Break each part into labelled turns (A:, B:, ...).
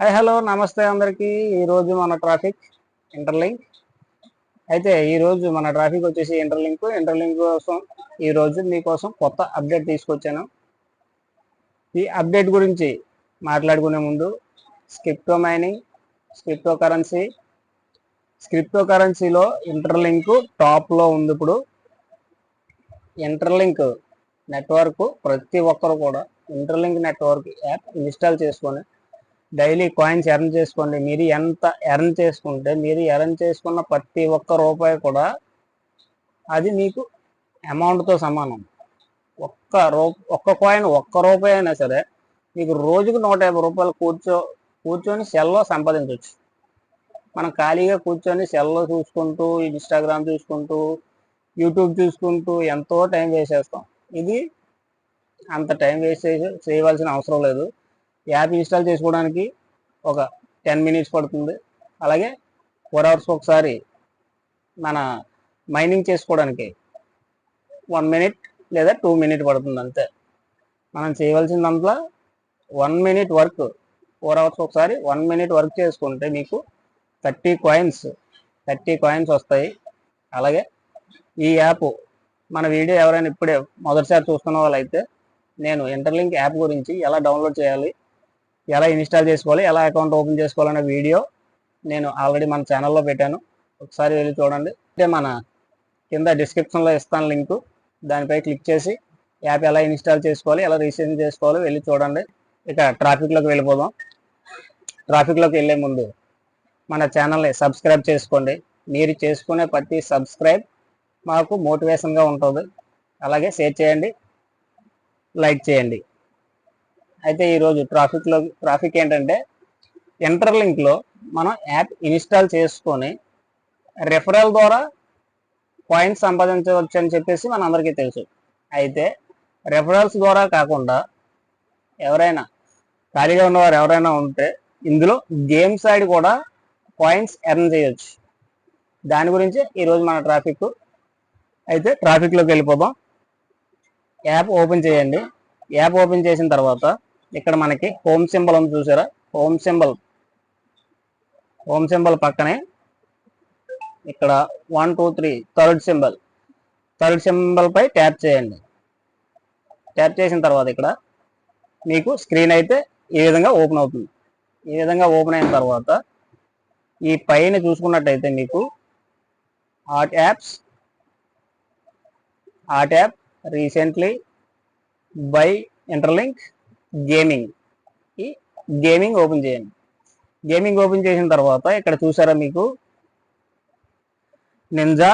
A: Hi hello నమస్తే అందరికీ. ఈరోజు మన ట్రాఫిక్ ఇంటర్లింక్ అయితే ఈరోజు మన ట్రాఫిక్ వచ్చేసి ఇంటర్లింక్ ఇంటర్లింక్ కోసం ఈరోజు మీకోసం కొత్త అప్డేట్ తీసుకొచ్చాను. ఈ అప్డేట్ గురించి మాట్లాడుకునే ముందు స్క్రిప్టో మైనింగ్ స్క్రిప్టో కరెన్సీ స్క్రిప్టో కరెన్సీలో ఇంటర్లింక్ టాప్లో ఉంది ఇప్పుడు. ఇంటర్లింక్ నెట్వర్క్ ప్రతి ఒక్కరు కూడా ఇంటర్లింక్ నెట్వర్క్ యాప్ ఇన్స్టాల్ చేసుకొని డైలీ కాయిన్స్ ఎర్న్ చేసుకోండి. మీరు ఎంత ఎర్న్ చేసుకుంటే మీరు ఎర్న్ చేసుకున్న ప్రతి ఒక్క రూపాయి కూడా అది మీకు అమౌంట్తో సమానం. ఒక్క రూ ఒక్క కాయిన్ ఒక్క రూపాయి అయినా సరే మీకు రోజుకు నూట యాభై రూపాయలు కూర్చో కూర్చొని సెల్లో సంపాదించవచ్చు మనం ఖాళీగా కూర్చొని సెల్లో చూసుకుంటూ ఇన్స్టాగ్రామ్ చూసుకుంటూ యూట్యూబ్ చూసుకుంటూ ఎంతో టైం వేస్ట్ చేస్తాం ఇది అంత టైం వేస్ట్ చేసి చేయవలసిన అవసరం లేదు. యాప్ ఇన్స్టాల్ చేసుకోవడానికి ఒక టెన్ మినిట్స్ పడుతుంది. అలాగే ఫోర్ అవర్స్ ఒకసారి మన మైనింగ్ చేసుకోవడానికి వన్ మినిట్ లేదా టూ మినిట్ పడుతుంది అంతే. మనం చేయవలసిన దాంట్లో one minute work. Four hours ఒకసారి వన్ మినిట్ వర్క్ చేసుకుంటే మీకు థర్టీ కాయిన్స్ థర్టీ కాయిన్స్ వస్తాయి. అలాగే ఈ యాప్ మన వీడియో ఎవరైనా ఇప్పుడే మొదటిసారి చూస్తున్న వాళ్ళైతే నేను ఇంటర్లింక్ యాప్ గురించి ఎలా డౌన్లోడ్ చేయాలి ఎలా ఇన్స్టాల్ చేసుకోవాలి ఎలా అకౌంట్ ఓపెన్ చేసుకోవాలనే వీడియో నేను ఆల్రెడీ మన ఛానల్లో పెట్టాను. ఒకసారి వెళ్ళి చూడండి. అంటే మన కింద డిస్క్రిప్షన్లో ఇస్తాను లింకు. దానిపై క్లిక్ చేసి యాప్ ఎలా ఇన్స్టాల్ చేసుకోవాలి ఎలా రిజిస్ట్రేషన్ చేసుకోవాలి వెళ్ళి చూడండి. ఇక ట్రాఫిక్లోకి వెళ్ళిపోదాం. ట్రాఫిక్లోకి వెళ్ళే ముందు మన ఛానల్ని సబ్స్క్రైబ్ చేసుకోండి. మీరు చేసుకునే ప్రతి సబ్స్క్రైబ్ మాకు మోటివేషన్గా ఉంటుంది. అలాగే షేర్ చేయండి లైక్ చేయండి. అయితే ఈరోజు ట్రాఫిక్లో ట్రాఫిక్ ఏంటంటే ఇంటర్లింక్లో మనం యాప్ ఇన్స్టాల్ చేసుకొని రెఫరల్ ద్వారా పాయింట్స్ సంపాదించవచ్చు అని చెప్పేసి మన అందరికీ తెలుసు. అయితే రెఫరల్స్ ద్వారా కాకుండా ఎవరైనా ఖాళీగా ఉన్నవారు ఎవరైనా ఉంటే ఇందులో గేమ్ సైడ్ కూడా పాయింట్స్ ఎర్న్ చేయొచ్చు. దాని గురించి ఈరోజు మన ట్రాఫిక్ అయితే ట్రాఫిక్లోకి వెళ్ళిపోదాం. యాప్ ఓపెన్ చేయండి. యాప్ ఓపెన్ చేసిన తర్వాత ఇక్కడ మనకి హోమ్ సింబల్ ఉంది చూసారా? Home symbol. హోమ్ సింబల్ పక్కనే ఇక్కడ one two three third symbol. Third symbol పై ట్యాప్ చేయండి. ట్యాప్ చేసిన తర్వాత ఇక్కడ మీకు స్క్రీన్ అయితే ఈ విధంగా ఓపెన్ అవుతుంది. ఈ విధంగా ఓపెన్ అయిన తర్వాత ఈ పైన చూసుకున్నట్టయితే మీకు art apps art app recently by interlink gaming ఈ గేమింగ్ ఓపెన్ చేయండి. గేమింగ్ ఓపెన్ చేసిన తర్వాత ఇక్కడ చూసారా మీకు? నింజా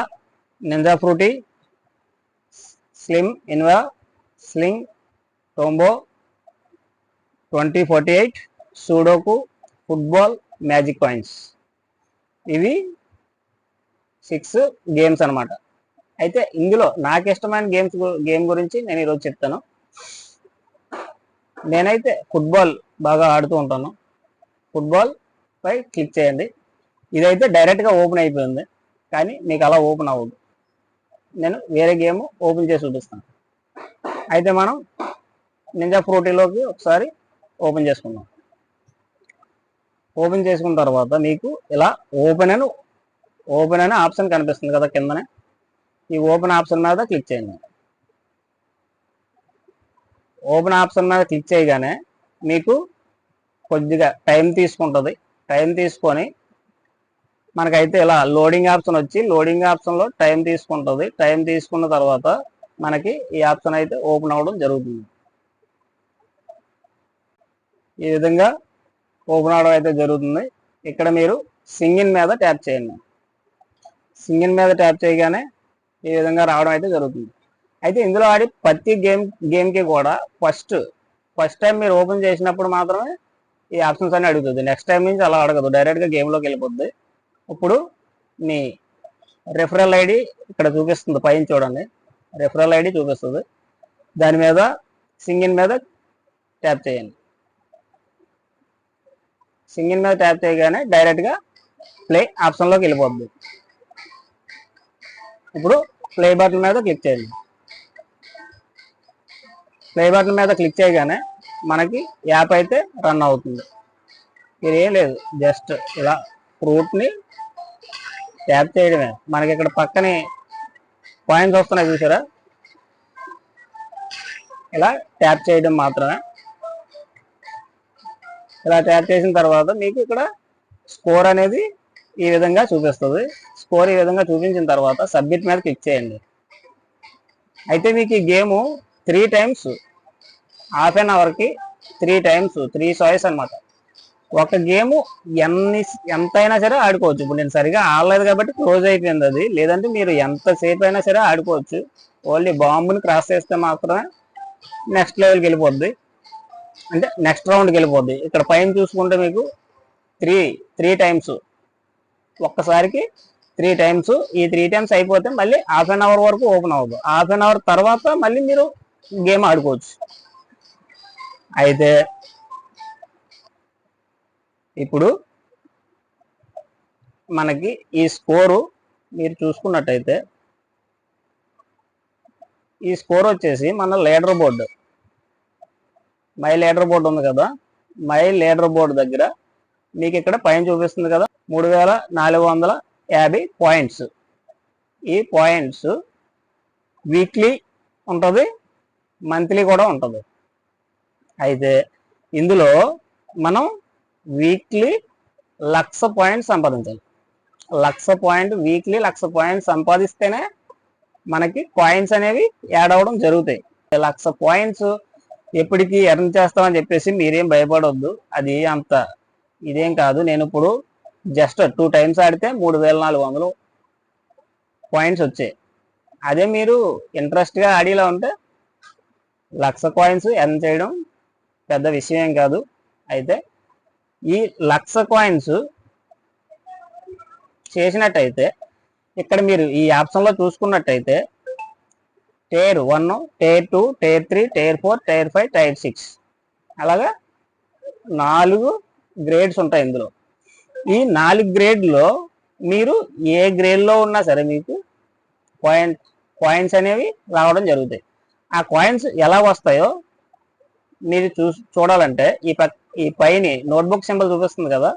A: నింజా ఫ్రూటీ స్లిమ్ ఇన్వా sling టోంబో twenty forty eight sudoku football magic points ఇవి సిక్స్ గేమ్స్ అనమాట అయితే ఇందులో నాకు ఇష్టమైన గేమ్స్ గేమ్ గురించి నేను ఈరోజు చెప్తాను. నేనైతే ఫుట్బాల్ బాగా ఆడుతూ ఉంటాను. ఫుట్బాల్ పై క్లిక్ చేయండి. ఇదైతే డైరెక్ట్గా ఓపెన్ అయిపోయింది. కానీ మీకు అలా ఓపెన్ అవ్వదు. నేను వేరే గేమ్ ఓపెన్ చేసి చూపిస్తాను. అయితే మనం నింజా ఫ్రూటీలోకి ఒకసారి ఓపెన్ చేసుకుందాం. ఓపెన్ చేసుకున్న తర్వాత మీకు ఇలా ఓపెన్ అని ఓపెన్ అనే ఆప్షన్ కనిపిస్తుంది కదా కిందనే. ఈ ఓపెన్ ఆప్షన్ మీద క్లిక్ చేయండి. ఓపెన్ ఆప్షన్ మీద క్లిక్ చేయగానే మీకు కొద్దిగా టైం తీసుకుంటుంది. టైం తీసుకొని మనకైతే ఇలా లోడింగ్ ఆప్షన్ వచ్చి లోడింగ్ ఆప్షన్లో టైం తీసుకుంటుంది. టైం తీసుకున్న తర్వాత మనకి ఈ ఆప్షన్ అయితే ఓపెన్ అవ్వడం జరుగుతుంది. ఈ విధంగా ఓపెన్ అవడం అయితే జరుగుతుంది. ఇక్కడ మీరు సింగిన్ మీద ట్యాప్ చేయండి. సింగిన్ మీద ట్యాప్ చేయగానే ఈ విధంగా రావడం అయితే జరుగుతుంది. అయితే ఇందులో ఆడి ప్రతి గేమ్ గేమ్కి కూడా ఫస్ట్ ఫస్ట్ టైం మీరు ఓపెన్ చేసినప్పుడు మాత్రమే ఈ ఆప్షన్స్ అన్ని అడుగుతుంది. నెక్స్ట్ టైం నుంచి అలా అడగదు. డైరెక్ట్గా గేమ్లోకి వెళ్ళిపోద్ది. ఇప్పుడు మీ రెఫరల్ ఐడి ఇక్కడ చూపిస్తుంది. పైన చూడండి. రెఫరల్ ఐడి చూపిస్తుంది. దాని మీద సింగిన్ మీద ట్యాప్ చేయండి. సింగిన్ మీద ట్యాప్ చేయగానే డైరెక్ట్గా ప్లే ఆప్షన్లోకి వెళ్ళిపోద్ది. ఇప్పుడు ప్లే బటన్ మీద క్లిక్ చేయండి. ప్లే బటన్ మీద క్లిక్ చేయగానే మనకి యాప్ అయితే రన్ అవుతుంది. మీరు ఏం లేదు జస్ట్ ఇలా ఫ్రూట్ని ట్యాప్ చేయడమే. మనకి ఇక్కడ పక్కనే పాయింట్స్ వస్తున్నాయి చూసారా? ఇలా ట్యాప్ చేయడం మాత్రమే. ఇలా ట్యాప్ చేసిన తర్వాత మీకు ఇక్కడ స్కోర్ అనేది ఈ విధంగా చూపిస్తుంది. స్కోర్ ఈ విధంగా చూపించిన తర్వాత సబ్మిట్ మీద క్లిక్ చేయండి. అయితే మీకు ఈ game three times half an అవర్కి three times three సాయిస్ అనమాట ఒక గేమ్ ఎన్ని ఎంతైనా సరే ఆడుకోవచ్చు. ఇప్పుడు నేను సరిగా ఆడలేదు కాబట్టి క్లోజ్ అయిపోయింది అది. లేదంటే మీరు ఎంతసేపు అయినా సరే ఆడుకోవచ్చు. ఓన్లీ బాంబుని క్రాస్ చేస్తే మాత్రమే నెక్స్ట్ లెవెల్కి వెళ్ళిపోద్ది. అంటే నెక్స్ట్ రౌండ్కి వెళ్ళిపోద్ది. ఇక్కడ పైన చూసుకుంటే మీకు త్రీ త్రీ టైమ్స్ ఒక్కసారికి త్రీ టైమ్స్ ఈ త్రీ టైమ్స్ అయిపోతే మళ్ళీ హాఫ్ అన్ అవర్ వరకు ఓపెన్ అవ్వదు. హాఫ్ అన్ అవర్ తర్వాత మళ్ళీ మీరు గేమ్ ఆడుకోవచ్చు. అయితే ఇప్పుడు మనకి ఈ స్కోరు మీరు చూసుకున్నట్టయితే ఈ స్కోర్ వచ్చేసి మన leader board. My leader board ఉంది కదా? మై లీడర్ బోర్డు దగ్గర మీకు ఇక్కడ పైన చూపిస్తుంది కదా? మూడు వేల నాలుగు వందల యాభై పాయింట్స్. ఈ పాయింట్స్ వీక్లీ ఉంటుంది మంత్లీ కూడా ఉంటుంది. అయితే ఇందులో మనం వీక్లీ లక్ష పాయింట్ సంపాదించాలి. Lakh point weekly lakh point సంపాదిస్తేనే మనకి కాయిన్స్ అనేవి యాడ్ అవ్వడం జరుగుతాయి. లక్ష పాయింట్స్ ఎప్పటికీ ఎర్న్ చేస్తామని చెప్పేసి మీరేం భయపడొద్దు. అది అంత ఇదేం కాదు. నేను ఇప్పుడు జస్ట్ టూ టైమ్స్ ఆడితే మూడు వేల నాలుగు వందలు పాయింట్స్ వచ్చాయి. అదే మీరు ఇంట్రెస్ట్గా ఆడేలా ఉంటే లక్ష కాయిన్స్ ఎర్న్ చేయడం పెద్ద విషయం కాదు. అయితే ఈ లక్ష కాయిన్స్ చేసినట్టయితే ఇక్కడ మీరు ఈ ఆప్షన్లో చూసుకున్నట్టయితే tier one tier two tier three tier four tier five tier six అలాగా నాలుగు గ్రేడ్స్ ఉంటాయి ఇందులో. ఈ నాలుగు గ్రేడ్లో మీరు ఏ గ్రేడ్లో ఉన్నా సరే మీకు పాయింట్ కాయిన్స్ అనేవి రావడం జరుగుతాయి. ఆ కాయిన్స్ ఎలా వస్తాయో మీరు చూ చూడాలంటే ఈ పక్ ఈ పైన నోట్బుక్ సింబల్ చూపిస్తుంది కదా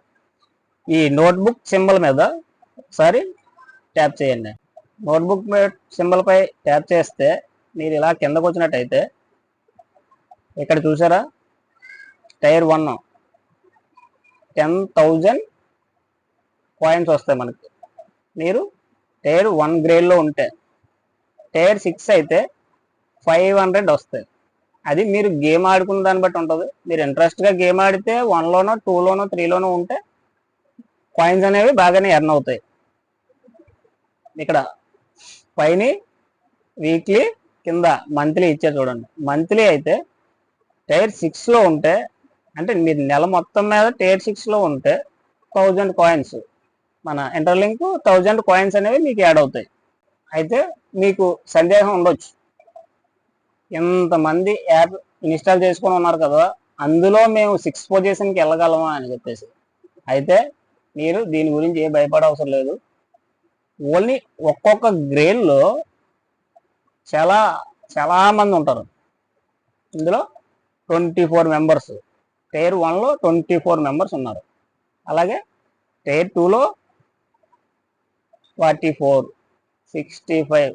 A: ఈ నోట్బుక్ సింబల్ మీద ఒకసారి ట్యాప్ చేయండి. నోట్బుక్ సింబల్ పై ట్యాప్ చేస్తే మీరు ఇలా కిందకు వచ్చినట్టయితే ఇక్కడ చూసారా? Tier one ten thousand coins వస్తాయి మనకి. మీరు టైర్ వన్ గ్రేడ్లో ఉంటే టైర్ సిక్స్ అయితే ఫైవ్ హండ్రెడ్ వస్తాయి. అది మీరు గేమ్ ఆడుకున్న దాన్ని బట్టి ఉంటుంది. మీరు ఇంట్రెస్ట్గా గేమ్ ఆడితే వన్లోనో టూలోనో త్రీలోనో ఉంటే కాయిన్స్ అనేవి బాగానే ఎర్న్ అవుతాయి. ఇక్కడ పైన వీక్లీ కింద మంత్లీ ఇచ్చే చూడండి. మంత్లీ అయితే టైర్ సిక్స్లో ఉంటే అంటే మీరు నెల మొత్తం మీద టైర్ సిక్స్లో ఉంటే థౌజండ్ కాయిన్స్ మన ఇంటర్లింక్ థౌజండ్ కాయిన్స్ అనేవి మీకు యాడ్ అవుతాయి. అయితే మీకు సందేహం ఉండొచ్చు. ఇంతమంది యాప్ ఇన్స్టాల్ చేసుకొని ఉన్నారు కదా అందులో మేము సిక్స్ పొజిషన్కి వెళ్ళగలమా అని చెప్పేసి. అయితే మీరు దీని గురించి ఏ భయపడ అవసరం లేదు. ఓన్లీ ఒక్కొక్క గ్రేడ్లో చాలా చాలా మంది ఉంటారు. ఇందులో ట్వంటీ ఫోర్ మెంబర్స్ టైర్ వన్లో ట్వంటీ ఫోర్ మెంబర్స్ ఉన్నారు. అలాగే టైర్ టూలో ఫార్టీ ఫోర్ సిక్స్టీ ఫైవ్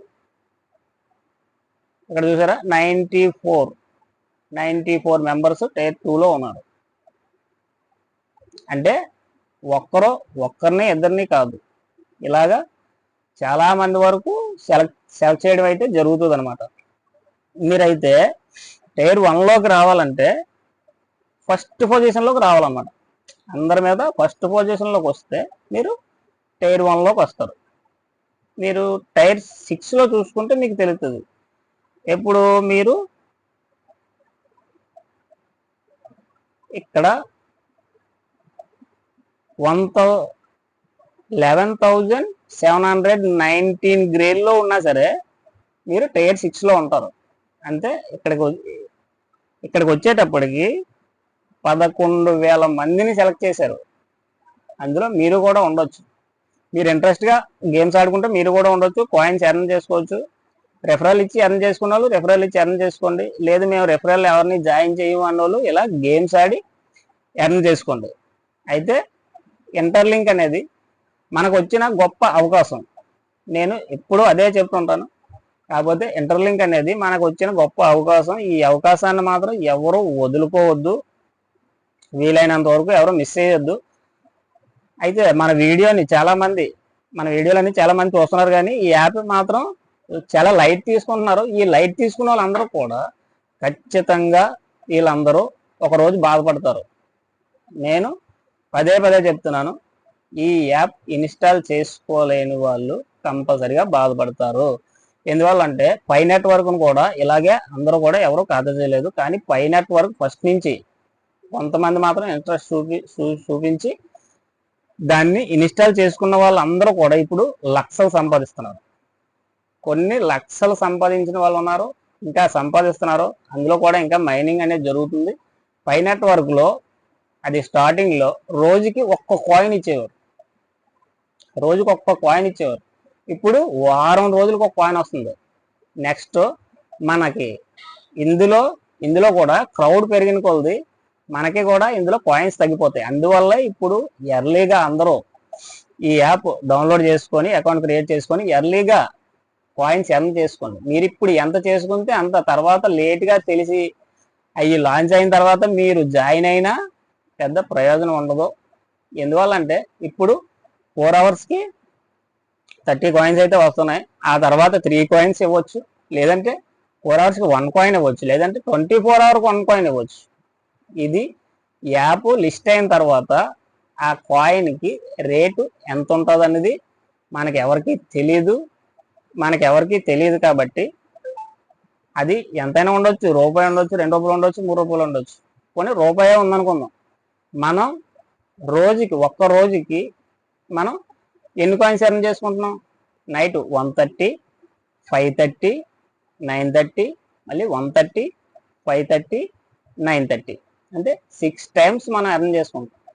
A: ఇక్కడ చూసారా? Ninety four ninety four members tier టూలో ఉన్నారు. అంటే ఒక్కరో ఒక్కరిని ఇద్దరిని కాదు. ఇలాగా చాలా మంది వరకు సెలెక్ట్ సెలెక్ట్ చేయడం అయితే జరుగుతుంది అనమాట మీరైతే టైర్ వన్లోకి రావాలంటే ఫస్ట్ పొజిషన్లోకి రావాలన్నమాట. అందరి మీద ఫస్ట్ పొజిషన్లోకి వస్తే మీరు టైర్ వన్లోకి వస్తారు. మీరు టైర్ సిక్స్లో చూసుకుంటే మీకు తెలుస్తుంది. ఇప్పుడు మీరు? ఇక్కడ one thou eleven thousand seven hundred nineteen గ్రేడ్లో ఉన్నా సరే మీరు టైర్ సిక్స్లో ఉంటారు. అంటే ఇక్కడికి ఇక్కడికి వచ్చేటప్పటికి పదకొండు వేల మందిని సెలెక్ట్ చేశారు. అందులో మీరు కూడా ఉండొచ్చు. మీరు ఇంట్రెస్ట్గా గేమ్స్ ఆడుకుంటే మీరు కూడా ఉండొచ్చు కాయిన్స్ ఎర్న్ చేసుకోవచ్చు. రెఫరల్ ఇచ్చి ఎర్న్ చేసుకున్న వాళ్ళు రెఫరల్ ఇచ్చి ఎర్న్ చేసుకోండి. లేదు మేము రెఫరల్ ఎవరిని జాయిన్ చేయము అన్న వాళ్ళు ఇలా గేమ్స్ ఆడి ఎర్న్ చేసుకోండి. అయితే ఇంటర్లింక్ అనేది మనకు వచ్చిన గొప్ప అవకాశం. నేను ఎప్పుడూ అదే చెప్తుంటాను. కాకపోతే ఇంటర్లింక్ అనేది మనకు వచ్చిన గొప్ప అవకాశం. ఈ అవకాశాన్ని మాత్రం ఎవరు వదులుకోవద్దు. వీలైనంత వరకు ఎవరు మిస్ చేయొద్దు. అయితే మన వీడియోని చాలామంది మన వీడియోలన్నీ చాలామంది చూస్తున్నారు కానీ ఈ యాప్ మాత్రం చాలా లైట్ తీసుకుంటున్నారు. ఈ లైట్ తీసుకున్న వాళ్ళందరూ కూడా ఖచ్చితంగా వీళ్ళందరూ ఒకరోజు బాధపడతారు. నేను పదే పదే చెప్తున్నాను ఈ యాప్ ఇన్స్టాల్ చేసుకోలేని వాళ్ళు కంపల్సరిగా బాధపడతారు. ఎందువల్ల అంటే పై నెట్వర్క్ను కూడా ఇలాగే అందరూ కూడా ఎవరు ఖాతా చేయలేదు. కానీ పై నెట్వర్క్ ఫస్ట్ నుంచి కొంతమంది మాత్రం ఇంట్రెస్ట్ చూపి చూ- చూపించి దాన్ని ఇన్స్టాల్ చేసుకున్న వాళ్ళందరూ కూడా ఇప్పుడు లక్షలు సంపాదిస్తున్నారు. కొన్ని లక్షలు సంపాదించిన వాళ్ళు ఉన్నారు ఇంకా సంపాదిస్తున్నారు. అందులో కూడా ఇంకా మైనింగ్ అనేది జరుగుతుంది. పై నెట్వర్క్లో అది స్టార్టింగ్లో రోజుకి ఒక్క కాయిన్ ఇచ్చేవారు. రోజుకి ఒక్క కాయిన్ ఇచ్చేవారు. ఇప్పుడు వారం రోజులకు ఒక కాయిన్ వస్తుంది. నెక్స్ట్ మనకి ఇందులో ఇందులో కూడా క్రౌడ్ పెరిగిన కొలది మనకి కూడా ఇందులో కాయిన్స్ తగ్గిపోతాయి. అందువల్ల ఇప్పుడు ఎర్లీగా అందరూ ఈ యాప్ డౌన్లోడ్ చేసుకొని అకౌంట్ క్రియేట్ చేసుకొని ఎర్లీగా కాయిన్స్ ఎంత చేసుకోండి మీరు ఇప్పుడు ఎంత చేసుకుంటే అంత తర్వాత లేట్గా తెలిసి అవి లాంచ్ అయిన తర్వాత మీరు జాయిన్ అయినా పెద్ద ప్రయోజనం ఉండదు. ఎందువల్లంటే ఇప్పుడు ఫోర్ అవర్స్కి థర్టీ కాయిన్స్ అయితే వస్తున్నాయి. ఆ తర్వాత త్రీ కాయిన్స్ ఇవ్వచ్చు. లేదంటే ఫోర్ అవర్స్కి వన్ కాయిన్ ఇవ్వచ్చు. లేదంటే ట్వంటీ ఫోర్ అవర్కి వన్ కాయిన్ ఇవ్వచ్చు. ఇది యాప్ లిస్ట్ అయిన తర్వాత ఆ కాయిన్కి రేటు ఎంత ఉంటుంది అనేది మనకి ఎవరికి తెలియదు మనకి ఎవరికి తెలియదు కాబట్టి అది ఎంతైనా ఉండొచ్చు రూపాయి ఉండొచ్చు రెండు రూపాయలు ఉండొచ్చు మూడు రూపాయలు ఉండొచ్చు. కొన్ని రూపాయే ఉందనుకుందాం. మనం రోజుకి ఒక్క రోజుకి మనం ఎన్ని కాయిన్స్ ఎర్న్ చేసుకుంటున్నాం? Night one thirty five thirty nine thirty మళ్ళీ one thirty five thirty nine thirty అంటే సిక్స్ టైమ్స్ మనం ఎర్న్ చేసుకుంటాం.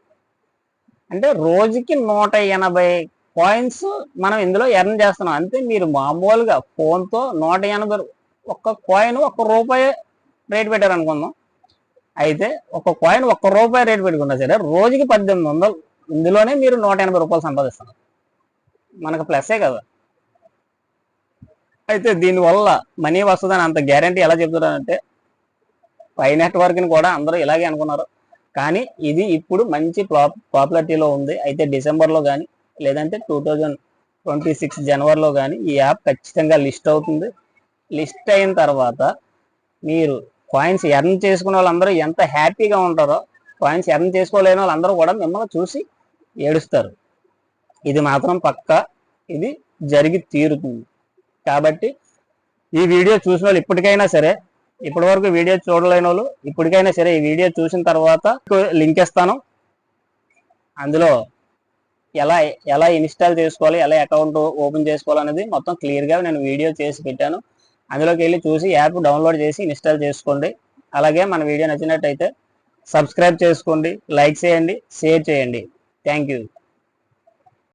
A: అంటే రోజుకి నూట ఎనభై కాయిన్స్ మనం ఇందులో ఎర్న్ చేస్తున్నాం. అంతే మీరు మామూలుగా ఫోన్తో నూట ఎనభై ఒక్క కాయిన్ ఒక్క రూపాయి రేట్ పెట్టారు అనుకుందాం అయితే ఒక కాయిన్ ఒక్క రూపాయి రేట్ పెట్టుకున్నా సరే రోజుకి పద్దెనిమిది వందలు ఇందులోనే మీరు నూట ఎనభై రూపాయలు సంపాదిస్తున్నారు. మనకు ప్లస్సే కదా. అయితే దీనివల్ల మనీ వస్తుందని అంత గ్యారంటీ ఎలా చెప్తున్నారంటే పై నెట్వర్క్ని కూడా అందరూ ఇలాగే అనుకున్నారు. కానీ ఇది ఇప్పుడు మంచి పాపులారిటీలో ఉంది. అయితే డిసెంబర్లో కానీ లేదంటే టూ థౌజండ్ ట్వంటీ సిక్స్ జనవరిలో కానీ ఈ యాప్ ఖచ్చితంగా లిస్ట్ అవుతుంది. లిస్ట్ అయిన తర్వాత మీరు కాయిన్స్ ఎర్న్ చేసుకునే వాళ్ళందరూ ఎంత హ్యాపీగా ఉంటారో కాయిన్స్ ఎర్న్ చేసుకోలేని వాళ్ళందరూ కూడా మిమ్మల్ని చూసి ఏడుస్తారు. ఇది మాత్రం పక్క ఇది జరిగి తీరుతుంది. కాబట్టి ఈ వీడియో చూసిన వాళ్ళు ఇప్పటికైనా సరే ఇప్పటి వరకు వీడియో చూడలేని వాళ్ళు ఇప్పటికైనా సరే ఈ వీడియో చూసిన తర్వాత లింక్ ఇస్తాను. అందులో ఎలా ఎలా ఇన్స్టాల్ చేసుకోవాలి ఎలా అకౌంట్ ఓపెన్ చేసుకోవాలి అనేది మొత్తం క్లియర్గా నేను వీడియో చేసి పెట్టాను. అందులోకి వెళ్ళి చూసి యాప్ డౌన్లోడ్ చేసి ఇన్స్టాల్ చేసుకోండి. అలాగే మన వీడియో నచ్చినట్టయితే సబ్స్క్రైబ్ చేసుకోండి లైక్ చేయండి షేర్ చేయండి. Thank you